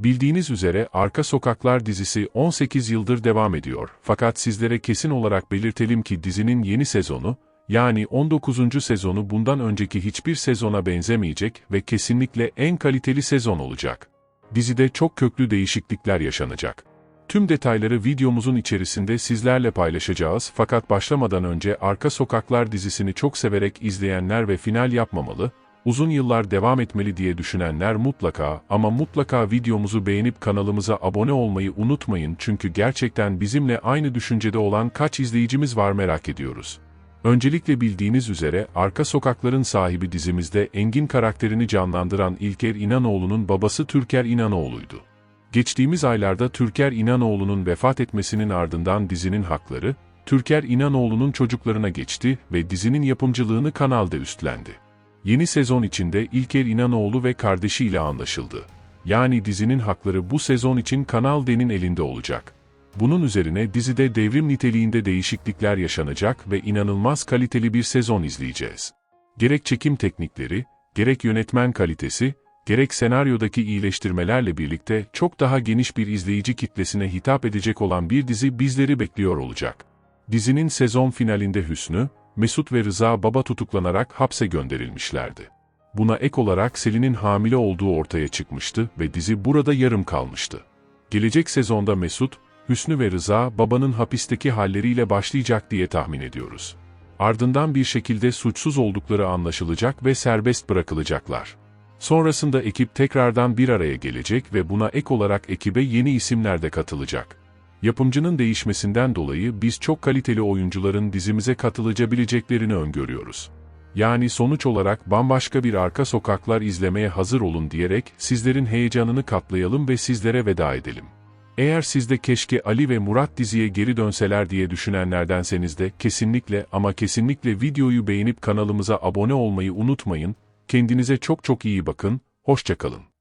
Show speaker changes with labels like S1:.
S1: Bildiğiniz üzere Arka Sokaklar dizisi 18 yıldır devam ediyor. Fakat sizlere kesin olarak belirtelim ki dizinin yeni sezonu, yani 19. sezonu bundan önceki hiçbir sezona benzemeyecek ve kesinlikle en kaliteli sezon olacak. Dizide çok köklü değişiklikler yaşanacak. Tüm detayları videomuzun içerisinde sizlerle paylaşacağız fakat başlamadan önce Arka Sokaklar dizisini çok severek izleyenler ve final yapmamalı, uzun yıllar devam etmeli diye düşünenler mutlaka ama mutlaka videomuzu beğenip kanalımıza abone olmayı unutmayın çünkü gerçekten bizimle aynı düşüncede olan kaç izleyicimiz var merak ediyoruz. Öncelikle bildiğiniz üzere Arka Sokakların sahibi dizimizde Engin karakterini canlandıran İlker İnanoğlu'nun babası Türker İnanoğlu'ydu. Geçtiğimiz aylarda Türker İnanoğlu'nun vefat etmesinin ardından dizinin hakları, Türker İnanoğlu'nun çocuklarına geçti ve dizinin yapımcılığını kanalda üstlendi. Yeni sezon içinde İlker İnanoğlu ve kardeşiyle anlaşıldı. Yani dizinin hakları bu sezon için Kanal D'nin elinde olacak. Bunun üzerine dizide devrim niteliğinde değişiklikler yaşanacak ve inanılmaz kaliteli bir sezon izleyeceğiz. Gerek çekim teknikleri, gerek yönetmen kalitesi, gerek senaryodaki iyileştirmelerle birlikte çok daha geniş bir izleyici kitlesine hitap edecek olan bir dizi bizleri bekliyor olacak. Dizinin sezon finalinde Hüsnü, Mesut ve Rıza Baba tutuklanarak hapse gönderilmişlerdi. Buna ek olarak Selin'in hamile olduğu ortaya çıkmıştı ve dizi burada yarım kalmıştı. Gelecek sezonda Mesut, Hüsnü ve Rıza babanın hapisteki halleriyle başlayacak diye tahmin ediyoruz. Ardından bir şekilde suçsuz oldukları anlaşılacak ve serbest bırakılacaklar. Sonrasında ekip tekrardan bir araya gelecek ve buna ek olarak ekibe yeni isimler de katılacak. Yapımcının değişmesinden dolayı biz çok kaliteli oyuncuların dizimize katılabileceklerini öngörüyoruz. Yani sonuç olarak bambaşka bir arka sokaklar izlemeye hazır olun diyerek sizlerin heyecanını katlayalım ve sizlere veda edelim. Eğer siz de keşke Ali ve Murat diziye geri dönseler diye düşünenlerdenseniz de kesinlikle ama kesinlikle videoyu beğenip kanalımıza abone olmayı unutmayın. Kendinize çok çok iyi bakın, hoşçakalın.